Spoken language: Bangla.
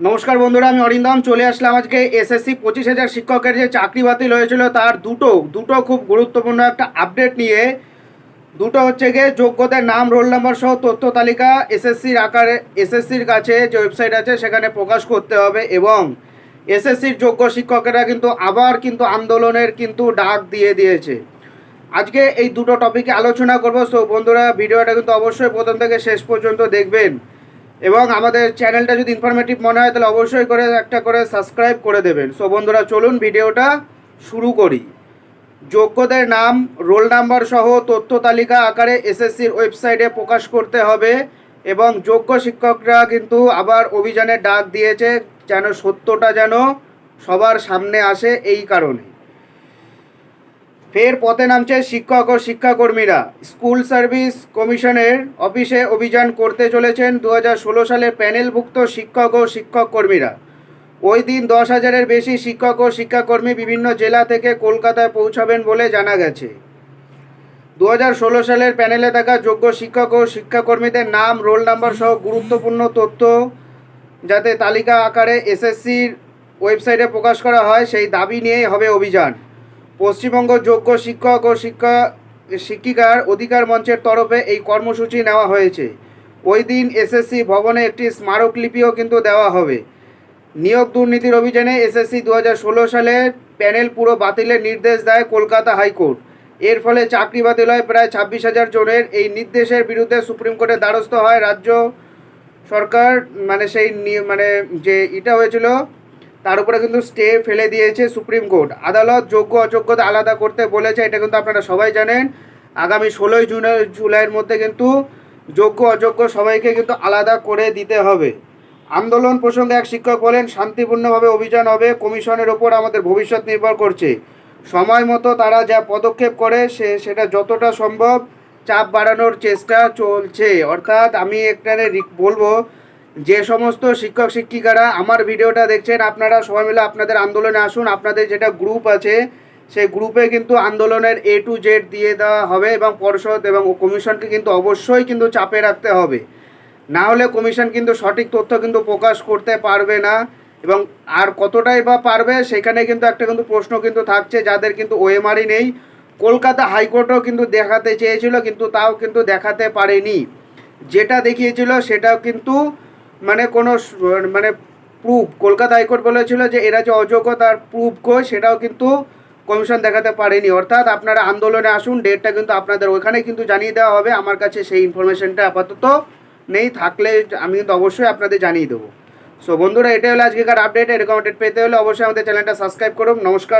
নমস্কার বন্ধুরা, আমি অরিন্দম, চলে আসলাম আজকে এসএসসি পঁচিশ হাজার শিক্ষকের যে চাকরি বাতিল হয়েছিল তার দুটো দুটো খুব গুরুত্বপূর্ণ একটা আপডেট নিয়ে। দুটো হচ্ছে গিয়ে যোগ্যদের নাম রোল নাম্বার সহ তথ্য তালিকা এসএসসির আকারে এসএসসির কাছে যে ওয়েবসাইট আছে সেখানে প্রকাশ করতে হবে এবং এসএসসির যোগ্য শিক্ষকেরা কিন্তু আবার কিন্তু আন্দোলনের কিন্তু ডাক দিয়ে দিয়েছে। আজকে এই দুটো টপিকে আলোচনা করব। সো বন্ধুরা, ভিডিওটা কিন্তু অবশ্যই প্রথম থেকে শেষ পর্যন্ত দেখবেন। এবং আমাদের চ্যানেলটা যদি ইনফরমেটিভ মনে হয়, তাহলে অবশ্যই করে একটা করে সাবস্ক্রাইব করে দেবেন। সো বন্ধুরা, চলুন ভিডিওটা শুরু করি। যোগ্যদের নাম রোল নাম্বার সহ তথ্য তালিকা আকারে এসএসসির ওয়েবসাইটে প্রকাশ করতে হবে এবং যোগ্য শিক্ষকরা কিন্তু আবার অভিযানে ডাক দিয়েছে যেন সত্যটা যেন সবার সামনে আসে এই কারণে। ফের পথে নামছে শিক্ষক ও শিক্ষাকর্মীরা। স্কুল সার্ভিস কমিশনের অফিসে অভিযান করতে চলেছেন দু সালে প্যানেলভুক্ত শিক্ষক ও শিক্ষক কর্মীরা ওই দিন দশ হাজারের বেশি শিক্ষক ও শিক্ষাকর্মী বিভিন্ন জেলা থেকে কলকাতায় পৌঁছাবেন বলে জানা গেছে। দু হাজার ষোলো সালের প্যানেলে থাকা যোগ্য শিক্ষক ও শিক্ষাকর্মীদের নাম, রোল নাম্বার সহ গুরুত্বপূর্ণ তথ্য যাতে তালিকা আকারে এসএসসির ওয়েবসাইটে প্রকাশ করা হয়, সেই দাবি নিয়েই হবে অভিযান। পশ্চিমবঙ্গ যোগ্য শিক্ষক ও শিক্ষা, শিক্ষিকার অধিকার মঞ্চের তরফে এই কর্মসূচি নেওয়া হয়েছে। ওই দিন এসএসসি ভবনে একটি স্মারকলিপিও কিন্তু দেওয়া হবে। নিয়োগ দুর্নীতির অভিযানে এসএসসি দু হাজার ষোলো সালে প্যানেল পুরো বাতিলের নির্দেশ দেয় কলকাতা হাইকোর্ট। এর ফলে চাকরি বাতিল হয় প্রায় ছাব্বিশ হাজার জনের। এই নির্দেশের বিরুদ্ধে সুপ্রিম কোর্টের দ্বারস্থ হয় রাজ্য সরকার। মানে সেই মানে যে এটা হয়েছিল তার উপরে কিন্তু স্টে ফেলে দিয়েছে সুপ্রিম কোর্ট আদালত যোগ্য, অযোগ্যতা আলাদা করতে বলেছে, এটা কিন্তু আপনারা সবাই জানেন। আগামী ষোলোই জুন, জুলাইয়ের মধ্যে কিন্তু যোগ্য, অযোগ্য সবাইকে কিন্তু আলাদা করে দিতে হবে। আন্দোলন প্রসঙ্গে এক শিক্ষক বলেন, শান্তিপূর্ণভাবে অভিযান হবে, কমিশনের ওপর আমাদের ভবিষ্যৎ নির্ভর করছে। সময় মতো তারা যা পদক্ষেপ করে, সে, সেটা যতটা সম্ভব চাপ বাড়ানোর চেষ্টা চলছে। অর্থাৎ আমি এখানে বলব যে সমস্ত শিক্ষক শিক্ষিকারা আমার ভিডিওটা দেখছেন, আপনারা সবাই মিলে আপনাদের আন্দোলনে আসুন। আপনাদের যেটা গ্রুপ আছে, সেই গ্রুপে কিন্তু আন্দোলনের এ টু জেড দিয়ে দেওয়া হবে এবং পর্ষদ এবং কমিশনকে কিন্তু অবশ্যই কিন্তু চাপে রাখতে হবে। না হলে কমিশন কিন্তু সঠিক তথ্য কিন্তু প্রকাশ করতে পারবে না এবং আর কতটাই বা পারবে সেখানে কিন্তু একটা কিন্তু প্রশ্ন কিন্তু থাকছে, যাদের কিন্তু ওএমআরই নেই। কলকাতা হাইকোর্টও কিন্তু দেখাতে চেয়েছিল, কিন্তু তাও কিন্তু দেখাতে পারেনি। যেটা দেখিয়েছিল সেটাও কিন্তু মানে কোনো মানে প্রুফ কলকাতা হাইকোর্ট বলেছিল যে এরা যে অযোগ্য তার প্রুফ কই সেটাও কিন্তু কমিশন দেখাতে পারেনি। অর্থাৎ আপনারা আন্দোলনে আসুন ডেটটা কিন্তু আপনাদের ওইখানে কিন্তু জানিয়ে দেওয়া হবে। আমার কাছে সেই ইনফরমেশনটা আপাতত নেই, থাকলে আমি কিন্তু অবশ্যই আপনাদের জানিয়ে দেবো। সো বন্ধুরা, এটাই হলো আজকেকার আপডেট এরকম আপডেট পেতে হলে অবশ্যই আমাদের চ্যানেলটা সাবস্ক্রাইব করুন। নমস্কার।